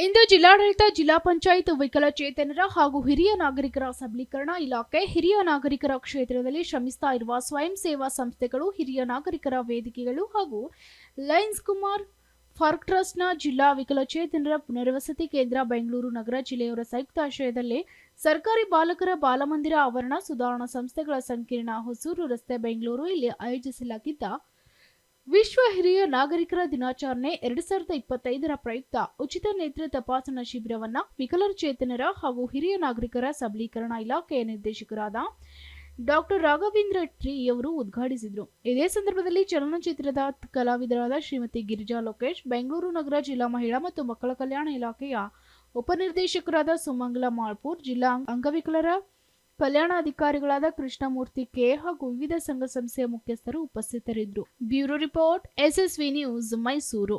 ಜಿಲ್ಲಾಡಳಿತ, ಜಿಲ್ಲಾ ಪಂಚಾಯತ್ ವಿಕಲಚೇತನರ ಹಾಗೂ ಹಿರಿಯ ನಾಗರಿಕರ ಸಬಲೀಕರಣ ಇಲಾಖೆ, ಹಿರಿಯ ನಾಗರಿಕರ ಕ್ಷೇತ್ರದಲ್ಲಿ ಶ್ರಮಿಸ್ತಾ ಇರುವ ಸ್ವಯಂ ಸೇವಾ ಸಂಸ್ಥೆಗಳು, ಹಿರಿಯ ನಾಗರಿಕರ ವೇದಿಕೆಗಳು ಹಾಗೂ ಲಯನ್ಸ್ ಕುಮಾರ್ ಫಾರ್ಕ್ ಟ್ರಸ್ಟ್ನ ಜಿಲ್ಲಾ ವಿಕಲಚೇತನರ ಪುನರ್ವಸತಿ ಕೇಂದ್ರ ಬೆಂಗಳೂರು ನಗರ ಜಿಲ್ಲೆಯವರ ಸಂಯುಕ್ತಾಶ್ರಯದಲ್ಲಿ ಸರ್ಕಾರಿ ಬಾಲಕರ ಬಾಲಮಂದಿರ ಆವರಣ ಸುಧಾರಣಾ ಸಂಸ್ಥೆಗಳ ಸಂಕೀರ್ಣ ಹೊಸೂರು ರಸ್ತೆ ಬೆಂಗಳೂರು ಇಲ್ಲಿ ಆಯೋಜಿಸಲಾಗಿದ್ದ ವಿಶ್ವ ಹಿರಿಯ ನಾಗರಿಕರ ದಿನಾಚರಣೆ ಎರಡು ಸಾವಿರದ ಇಪ್ಪತ್ತೈದರ ಪ್ರಯುಕ್ತ ಉಚಿತ ನೇತ್ರ ತಪಾಸಣಾ ಶಿಬಿರವನ್ನು ವಿಕಲಚೇತನರ ಹಾಗೂ ಹಿರಿಯ ನಾಗರಿಕರ ಸಬಲೀಕರಣ ಇಲಾಖೆಯ ನಿರ್ದೇಶಕರಾದ ಡಾಕ್ಟರ್ ರಾಘವೇಂದ್ರ ಟ್ರೀಯವರು ಉದ್ಘಾಟಿಸಿದರು. ಇದೇ ಸಂದರ್ಭದಲ್ಲಿ ಚಲನಚಿತ್ರದ ಕಲಾವಿದರಾದ ಶ್ರೀಮತಿ ಗಿರಿಜಾ ಲೋಕೇಶ್, ಬೆಂಗಳೂರು ನಗರ ಜಿಲ್ಲಾ ಮಹಿಳಾ ಮತ್ತು ಮಕ್ಕಳ ಕಲ್ಯಾಣ ಇಲಾಖೆಯ ಉಪನಿರ್ದೇಶಕರಾದ ಸುಮಂಗಲ ಮಾಳ್ಪೂರ್, ಜಿಲ್ಲಾ ಅಂಗವಿಕಲರ ಕಲ್ಯಾಣಾಧಿಕಾರಿಗಳಾದ ಕೃಷ್ಣಮೂರ್ತಿ ಕೆ ಹಾಗೂ ವಿವಿಧ ಸಂಘ ಸಂಸ್ಥೆಯ ಮುಖ್ಯಸ್ಥರು ಉಪಸ್ಥಿತರಿದ್ದರು. Bureau report SSV news Mysuru.